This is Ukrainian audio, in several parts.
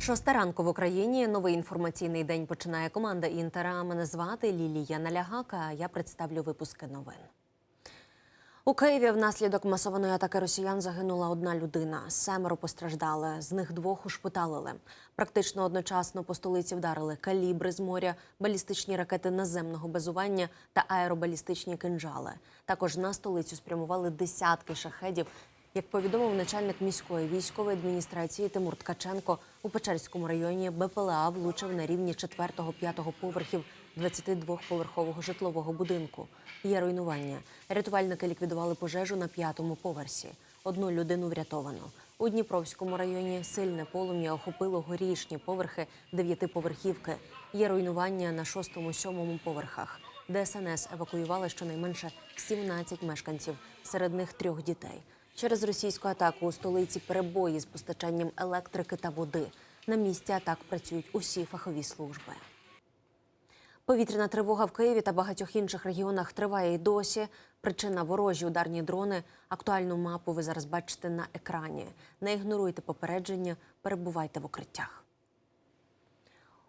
Шоста ранку в Україні. Новий інформаційний день починає команда Інтера. Мене звати Лілія Налягака. Я представлю випуски новин. У Києві внаслідок масованої атаки росіян загинула одна людина. Семеро постраждали. З них двох ушпиталили. Практично одночасно по столиці вдарили калібри з моря, балістичні ракети наземного базування та аеробалістичні кинжали. Також на столицю спрямували десятки шахедів. Як повідомив начальник міської військової адміністрації Тимур Ткаченко, у Печерському районі БПЛА влучив на рівні 4-5 поверхів 22-поверхового житлового будинку. Є руйнування. Рятувальники ліквідували пожежу на п'ятому поверсі. Одну людину врятовано. У Дніпровському районі сильне полум'я охопило горішні поверхи дев'ятиповерхівки. Є руйнування на шостому-сьомому поверхах. ДСНС евакуювали щонайменше 17 мешканців, серед них трьох дітей. Через російську атаку у столиці перебої з постачанням електрики та води. На місці атак працюють усі фахові служби. Повітряна тривога в Києві та багатьох інших регіонах триває й досі. Причина ворожі ударні дрони. Актуальну мапу ви зараз бачите на екрані. Не ігноруйте попередження, перебувайте в укриттях.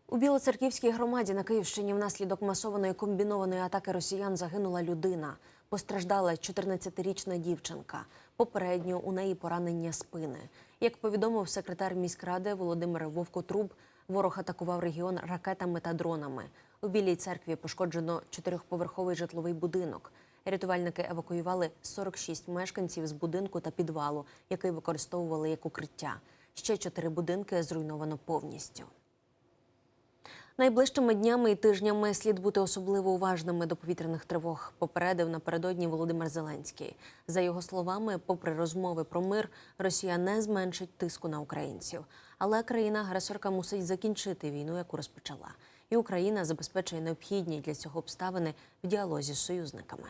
У Білоцерківській громаді на Київщині внаслідок масованої комбінованої атаки росіян загинула людина. Постраждала 14-річна дівчинка. Попередньо у неї поранення спини. Як повідомив секретар міськради Володимир Вовкотруб, ворог атакував регіон ракетами та дронами. У Білій церкві пошкоджено чотирьохповерховий житловий будинок. Рятувальники евакуювали 46 мешканців з будинку та підвалу, який використовували як укриття. Ще чотири будинки зруйновано повністю. Найближчими днями і тижнями слід бути особливо уважними до повітряних тривог. Попередив напередодні Володимир Зеленський. За його словами, попри розмови про мир, Росія не зменшить тиску на українців. Але країна-агресорка мусить закінчити війну, яку розпочала. І Україна забезпечує необхідні для цього обставини в діалозі з союзниками.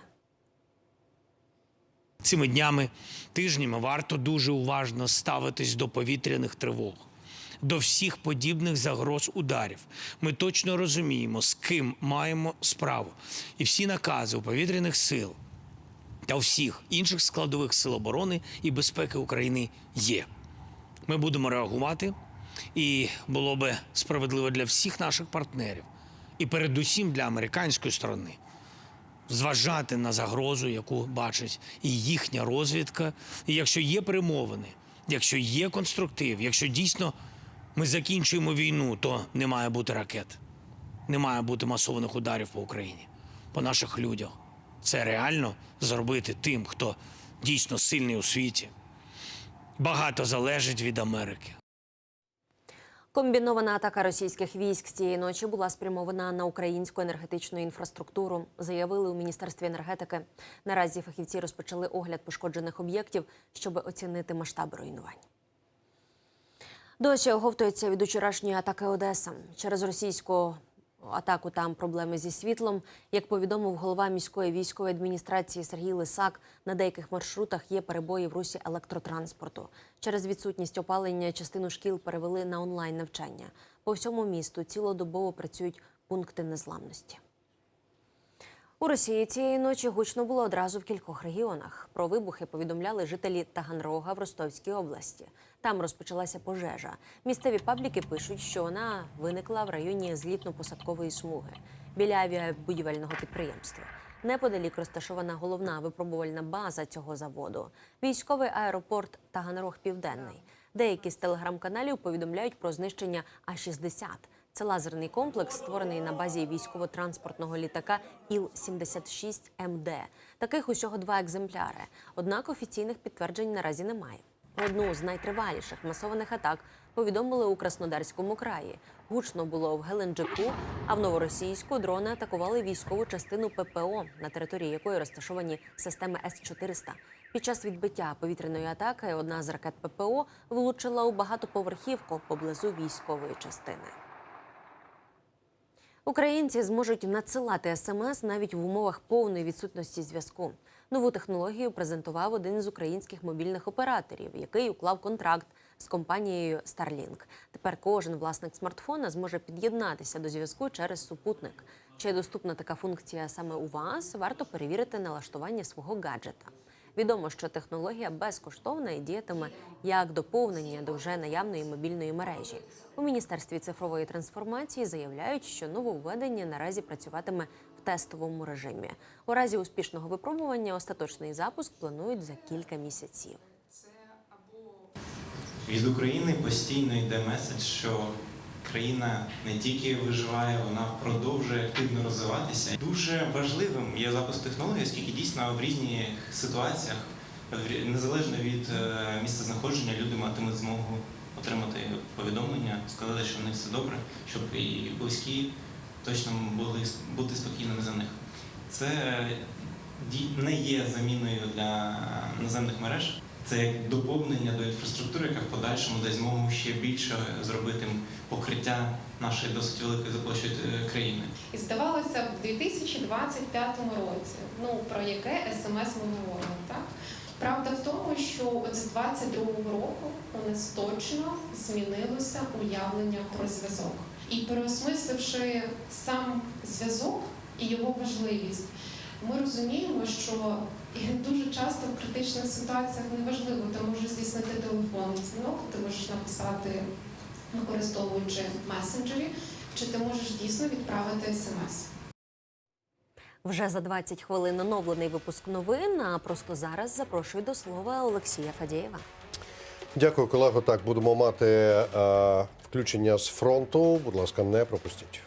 Цими днями, тижнями варто дуже уважно ставитись до повітряних тривог, до всіх подібних загроз ударів. Ми точно розуміємо, з ким маємо справу. І всі накази у повітряних сил та всіх інших складових сил оборони і безпеки України є. Ми будемо реагувати, і було би справедливо для всіх наших партнерів, і передусім для американської сторони зважати на загрозу, яку бачить і їхня розвідка. І якщо є перемовини, якщо є конструктив, якщо дійсно ми закінчуємо війну, то не має бути ракет, не має бути масованих ударів по Україні, по наших людях. Це реально зробити тим, хто дійсно сильний у світі. Багато залежить від Америки. Комбінована атака російських військ цієї ночі була спрямована на українську енергетичну інфраструктуру, заявили у міністерстві енергетики. Наразі фахівці розпочали огляд пошкоджених об'єктів, щоб оцінити масштаби руйнувань. Досі оговтується від учорашньої атаки Одеса через російську атаку. Там проблеми зі світлом. Як повідомив голова міської військової адміністрації Сергій Лисак, на деяких маршрутах є перебої в русі електротранспорту. Через відсутність опалення частину шкіл перевели на онлайн навчання. По всьому місту цілодобово працюють пункти незламності. У Росії цієї ночі гучно було одразу в кількох регіонах. Про вибухи повідомляли жителі Таганрога в Ростовській області. Там розпочалася пожежа. Місцеві пабліки пишуть, що вона виникла в районі злітно-посадкової смуги біля авіабудівельного підприємства. Неподалік розташована головна випробувальна база цього заводу військовий аеропорт Таганрог Південний. Деякі з телеграм-каналів повідомляють про знищення А-60. Це лазерний комплекс, створений на базі військово-транспортного літака Іл-76МД. Таких усього два екземпляри. Однак офіційних підтверджень наразі немає. Одну з найтриваліших масованих атак повідомили у Краснодарському краї. Гучно було в Геленджику, а в Новоросійську дрони атакували військову частину ППО, на території якої розташовані системи С-400. Під час відбиття повітряної атаки одна з ракет ППО влучила у багатоповерхівку поблизу військової частини. Українці зможуть надсилати смс навіть в умовах повної відсутності зв'язку. Нову технологію презентував один з українських мобільних операторів, який уклав контракт з компанією Starlink. Тепер кожен власник смартфона зможе під'єднатися до зв'язку через супутник. Чи доступна така функція саме у вас? Варто перевірити налаштування свого гаджета. Відомо, що технологія безкоштовна і діятиме як доповнення до вже наявної мобільної мережі. У міністерстві цифрової трансформації заявляють, що нововведення наразі працюватиме в тестовому режимі. У разі успішного випробування остаточний запуск планують за кілька місяців. Від України постійно йде меседж, що країна не тільки виживає, вона продовжує активно розвиватися. Дуже важливим є запуск технологій, оскільки дійсно в різних ситуаціях, незалежно від е, місця знаходження, люди матимуть змогу отримати повідомлення, сказати, що в них все добре, щоб і близькі точно були бути спокійними за них. Це дій- не є заміною для наземних мереж. Це як доповнення до інфраструктури, яка в подальшому дасть змогу ще більше зробити покриття нашої досить великої за площею е, країни. І здавалося, в 2025 році, ну про яке смс ми говоримо, так? Правда в тому, що от з 22-го року у нас точно змінилося уявлення про зв'язок. І переосмисливши сам зв'язок і його важливість, ми розуміємо, що і дуже часто в критичних ситуаціях неважливо, ти можеш здійснити телефонний дзвінок, ти можеш написати, використовуючи месенджері, чи ти можеш дійсно відправити смс. Вже за 20 хвилин оновлений випуск новин. А просто зараз запрошую до слова Олексія Фадєєва. Дякую, колего. Так, будемо мати е, включення з фронту. Будь ласка, не пропустіть.